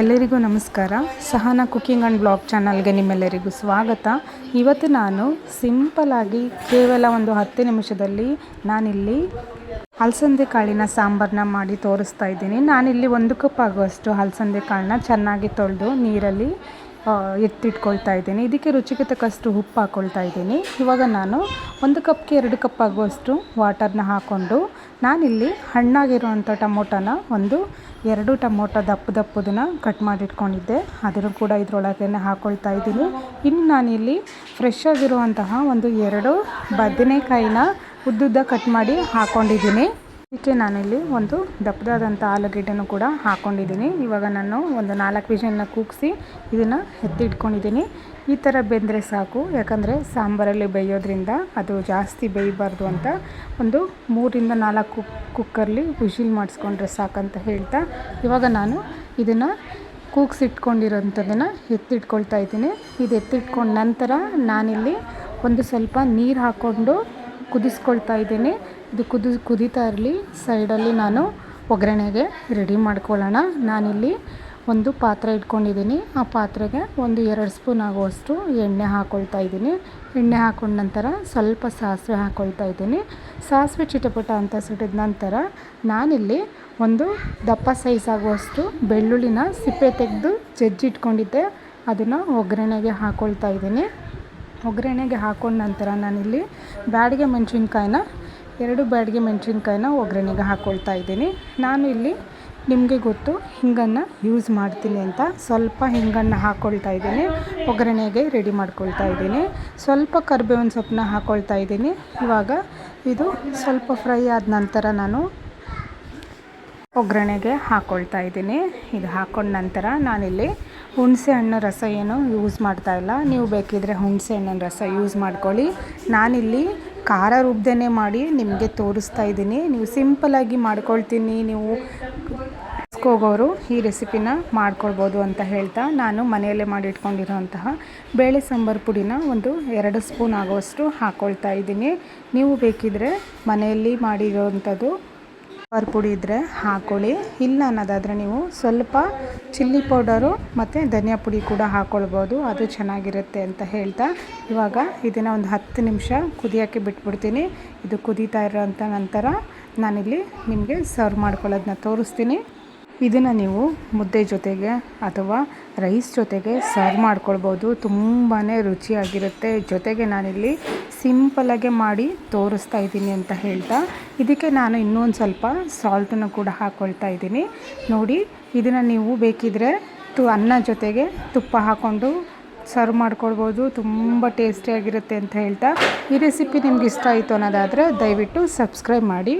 ಎಲ್ಲರಿಗೂ ನಮಸ್ಕಾರ. Sahana cooking and blog ಚಾನಲ್ಗೆ ನಿಮ್ಮೆಲ್ಲರಿಗೂ ಸ್ವಾಗತ. ಇವತ್ತು ನಾನು ಸಿಂಪಲಾಗಿ ಕೇವಲ ಒಂದು ಹತ್ತು ನಿಮಿಷದಲ್ಲಿ ನಾನಿಲ್ಲಿ ಹಲಸಂದೆ ಕಾಳಿನ ಸಾಂಬಾರನ್ನ ಮಾಡಿ ತೋರಿಸ್ತಾ ಇದ್ದೀನಿ. ನಾನಿಲ್ಲಿ ಒಂದು ಕಪ್ ಆಗುವಷ್ಟು ಹಲಸಂದೆ ಕಾಳನ್ನ ಚೆನ್ನಾಗಿ ತೊಳೆದು ನೀರಲ್ಲಿ ಎತ್ತಿಟ್ಕೊಳ್ತಾ ಇದ್ದೀನಿ. ಇದಕ್ಕೆ ರುಚಿಗೆ ತಕ್ಕಷ್ಟು ಉಪ್ಪು ಹಾಕ್ಕೊಳ್ತಾ ಇದ್ದೀನಿ. ಇವಾಗ ನಾನು ಒಂದು ಕಪ್ಗೆ ಎರಡು ಕಪ್ ಆಗುವಷ್ಟು ವಾಟರ್ನ ಹಾಕ್ಕೊಂಡು ನಾನಿಲ್ಲಿ ಹಣ್ಣಾಗಿರುವಂಥ ಟೊಮೊಟೊನ ಒಂದು ಎರಡು ಟೊಮೊಟೊ ದಪ್ಪ ದಪ್ಪದನ್ನ ಕಟ್ ಮಾಡಿಟ್ಕೊಂಡಿದ್ದೆ. ಅದನ್ನು ಕೂಡ ಇದರೊಳಗೆ ಹಾಕ್ಕೊಳ್ತಾ ಇದ್ದೀನಿ. ಇನ್ನು ನಾನಿಲ್ಲಿ ಫ್ರೆಶ್ ಆಗಿರುವಂತಹ ಒಂದು ಎರಡು ಬದನೆಕಾಯಿನ ಉದ್ದುದ್ದ ಕಟ್ ಮಾಡಿ ಹಾಕ್ಕೊಂಡಿದ್ದೀನಿ ಇದಕ್ಕೆ ನಾನಿಲ್ಲಿ ಒಂದು ದಪ್ಪದಾದಂಥ ಆಲೂಗೆಡ್ಡೆನೂ ಕೂಡ ಹಾಕ್ಕೊಂಡಿದ್ದೀನಿ ಇವಾಗ ನಾನು ಒಂದು ನಾಲ್ಕು ವಿಷನ್ನ ಕೂಗಿಸಿ ಇದನ್ನು ಎತ್ತಿಟ್ಕೊಂಡಿದ್ದೀನಿ. ಈ ಥರ ಬೆಂದರೆ ಸಾಕು, ಯಾಕಂದರೆ ಸಾಂಬಾರಲ್ಲಿ ಬೇಯೋದ್ರಿಂದ ಅದು ಜಾಸ್ತಿ ಬೇಯಬಾರ್ದು ಅಂತ ಒಂದು ಮೂರಿಂದ ನಾಲ್ಕು ಕುಕ್ಕರ್ಲಿ ವಿಶಿಲ್ ಮಾಡಿಸ್ಕೊಂಡ್ರೆ ಸಾಕಂತ ಹೇಳ್ತಾ ಇವಾಗ ನಾನು ಇದನ್ನು ಕೂಗ್ಸಿಟ್ಕೊಂಡಿರೋಂಥದ್ದನ್ನು ಎತ್ತಿಟ್ಕೊಳ್ತಾ ಇದ್ದೀನಿ. ಇದು ಎತ್ತಿಟ್ಕೊಂಡ ನಂತರ ನಾನಿಲ್ಲಿ ಒಂದು ಸ್ವಲ್ಪ ನೀರು ಹಾಕ್ಕೊಂಡು ಕುದಿಸ್ಕೊಳ್ತಾ ಇದ್ದೀನಿ. ಇದು ಕುದಿ, ಕುದೀತಾ ಇರಲಿ. ಸೈಡಲ್ಲಿ ನಾನು ಒಗ್ಗರಣೆಗೆ ರೆಡಿ ಮಾಡ್ಕೊಳ್ಳೋಣ. ನಾನಿಲ್ಲಿ ಒಂದು ಪಾತ್ರೆ ಇಟ್ಕೊಂಡಿದ್ದೀನಿ. ಆ ಪಾತ್ರೆಗೆ ಒಂದು ಎರಡು ಸ್ಪೂನ್ ಆಗುವಷ್ಟು ಎಣ್ಣೆ ಹಾಕ್ಕೊಳ್ತಾ ಇದ್ದೀನಿ. ಎಣ್ಣೆ ಹಾಕೊಂಡ ನಂತರ ಸ್ವಲ್ಪ ಸಾಸಿವೆ ಹಾಕ್ಕೊಳ್ತಾ ಇದ್ದೀನಿ. ಸಾಸಿವೆ ಚಿಟಪಟ ಅಂತ ಸುಟ್ಟಿದ ನಂತರ ನಾನಿಲ್ಲಿ ಒಂದು ದಪ್ಪ ಸೈಜ್ ಆಗುವಷ್ಟು ಬೆಳ್ಳುಳ್ಳಿನ ಸಿಪ್ಪೆ ತೆಗೆದು ಜಜ್ಜಿಟ್ಕೊಂಡಿದ್ದೆ ಅದನ್ನು ಒಗ್ಗರಣೆಗೆ ಹಾಕ್ಕೊಳ್ತಾ ಇದ್ದೀನಿ. ಒಗ್ಗರಣೆಗೆ ಹಾಕೊಂಡ ನಂತರ ನಾನಿಲ್ಲಿ ಬ್ಯಾಡಿಗೆ ಮೆಣಸಿನ್ಕಾಯಿನ ಎರಡು ಬ್ಯಾಡಿಗೆ ಮೆಣಸಿನ್ಕಾಯಿನ ಒಗ್ಗರಣೆಗೆ ಹಾಕ್ಕೊಳ್ತಾ ಇದ್ದೀನಿ. ನಾನು ಇಲ್ಲಿ ನಿಮಗೆ ಗೊತ್ತು ಹಿಂಗನ್ನು ಯೂಸ್ ಮಾಡ್ತೀನಿ ಅಂತ. ಸ್ವಲ್ಪ ಹಿಂಗನ್ನು ಹಾಕ್ಕೊಳ್ತಾ ಇದ್ದೀನಿ. ಒಗ್ಗರಣೆಗೆ ರೆಡಿ ಮಾಡ್ಕೊಳ್ತಾ ಇದ್ದೀನಿ. ಸ್ವಲ್ಪ ಕರಿಬೇವಿನ ಸೊಪ್ಪನ್ನ ಹಾಕ್ಕೊಳ್ತಾ ಇದ್ದೀನಿ. ಇವಾಗ ಇದು ಸ್ವಲ್ಪ ಫ್ರೈ ಆದ ನಂತರ ನಾನು ಒಗ್ಗರಣೆಗೆ ಹಾಕ್ಕೊಳ್ತಾ ಇದ್ದೀನಿ. ಇದು ಹಾಕ್ಕೊಂಡ ನಂತರ ನಾನಿಲ್ಲಿ ಹುಣಸೆ ಹಣ್ಣು ರಸ ಏನು ಯೂಸ್ ಮಾಡ್ತಾ ಇಲ್ಲ. ನೀವು ಬೇಕಿದ್ರೆ ಹುಣಸೆ ಹಣ್ಣಿನ ರಸ ಯೂಸ್ ಮಾಡ್ಕೊಳ್ಳಿ. ನಾನಿಲ್ಲಿ ಖಾರ ರುಬ್ಬದೇ ಮಾಡಿ ನಿಮಗೆ ತೋರಿಸ್ತಾ ಇದ್ದೀನಿ. ನೀವು ಸಿಂಪಲಾಗಿ ಮಾಡ್ಕೊಳ್ತೀನಿ. ನೀವು ಹೋಗೋರು ಈ ರೆಸಿಪಿನ ಮಾಡ್ಕೊಳ್ಬೋದು ಅಂತ ಹೇಳ್ತಾ ನಾನು ಮನೆಯಲ್ಲೇ ಮಾಡಿಟ್ಕೊಂಡಿರೋಂತಹ ಬೇಳೆ ಸಾಂಬಾರು ಪುಡಿನ ಒಂದು ಎರಡು ಸ್ಪೂನ್ ಆಗುವಷ್ಟು ಹಾಕ್ಕೊಳ್ತಾ ಇದ್ದೀನಿ. ನೀವು ಬೇಕಿದ್ದರೆ ಮನೆಯಲ್ಲಿ ಮಾಡಿರೋವಂಥದ್ದು ಸಾಂಬಾರು ಪುಡಿ ಇದ್ದರೆ ಹಾಕ್ಕೊಳ್ಳಿ ಇಲ್ಲ ಅನ್ನೋದಾದರೆ ನೀವು ಸ್ವಲ್ಪ ಚಿಲ್ಲಿ ಪೌಡರು ಮತ್ತು ಧನಿಯಾ ಪುಡಿ ಕೂಡ ಹಾಕ್ಕೊಳ್ಬೋದು ಅದು ಚೆನ್ನಾಗಿರುತ್ತೆ ಅಂತ ಹೇಳ್ತಾ ಇವಾಗ ಇದನ್ನು ಒಂದು ಹತ್ತು ನಿಮಿಷ ಕುದಿಯೋಕ್ಕೆ ಬಿಟ್ಬಿಡ್ತೀನಿ. ಇದು ಕುದೀತಾ ಇರೋಂಥ ನಂತರ ನಾನಿಲ್ಲಿ ನಿಮಗೆ ಸರ್ವ್ ಮಾಡ್ಕೊಳ್ಳೋದನ್ನ ತೋರಿಸ್ತೀನಿ. ಇದನ್ನು ನೀವು ಮುದ್ದೆ ಜೊತೆಗೆ ಅಥವಾ ರೈಸ್ ಜೊತೆಗೆ ಸರ್ವ್ ಮಾಡ್ಕೊಳ್ಬೋದು. ತುಂಬಾ ರುಚಿಯಾಗಿರುತ್ತೆ. ಜೊತೆಗೆ ನಾನಿಲ್ಲಿ ಸಿಂಪಲಾಗೆ ಮಾಡಿ ತೋರಿಸ್ತಾ ಇದ್ದೀನಿ ಅಂತ ಹೇಳ್ತಾ, ಇದಕ್ಕೆ ನಾನು ಇನ್ನೊಂದು ಸ್ವಲ್ಪ ಸಾಲ್ಟನ್ನು ಕೂಡ ಹಾಕ್ಕೊಳ್ತಾ ಇದ್ದೀನಿ. ನೋಡಿ, ಇದನ್ನು ನೀವು ಬೇಕಿದ್ರೆ ತು, ಅನ್ನ ಜೊತೆಗೆ ತುಪ್ಪ ಹಾಕ್ಕೊಂಡು ಸರ್ವ್ ಮಾಡ್ಕೊಳ್ಬೋದು. ತುಂಬ ಟೇಸ್ಟಿಯಾಗಿರುತ್ತೆ ಅಂತ ಹೇಳ್ತಾ, ಈ ರೆಸಿಪಿ ನಿಮ್ಗೆ ಇಷ್ಟ ಆಯಿತು ಅನ್ನೋದಾದರೆ ದಯವಿಟ್ಟು ಸಬ್ಸ್ಕ್ರೈಬ್ ಮಾಡಿ.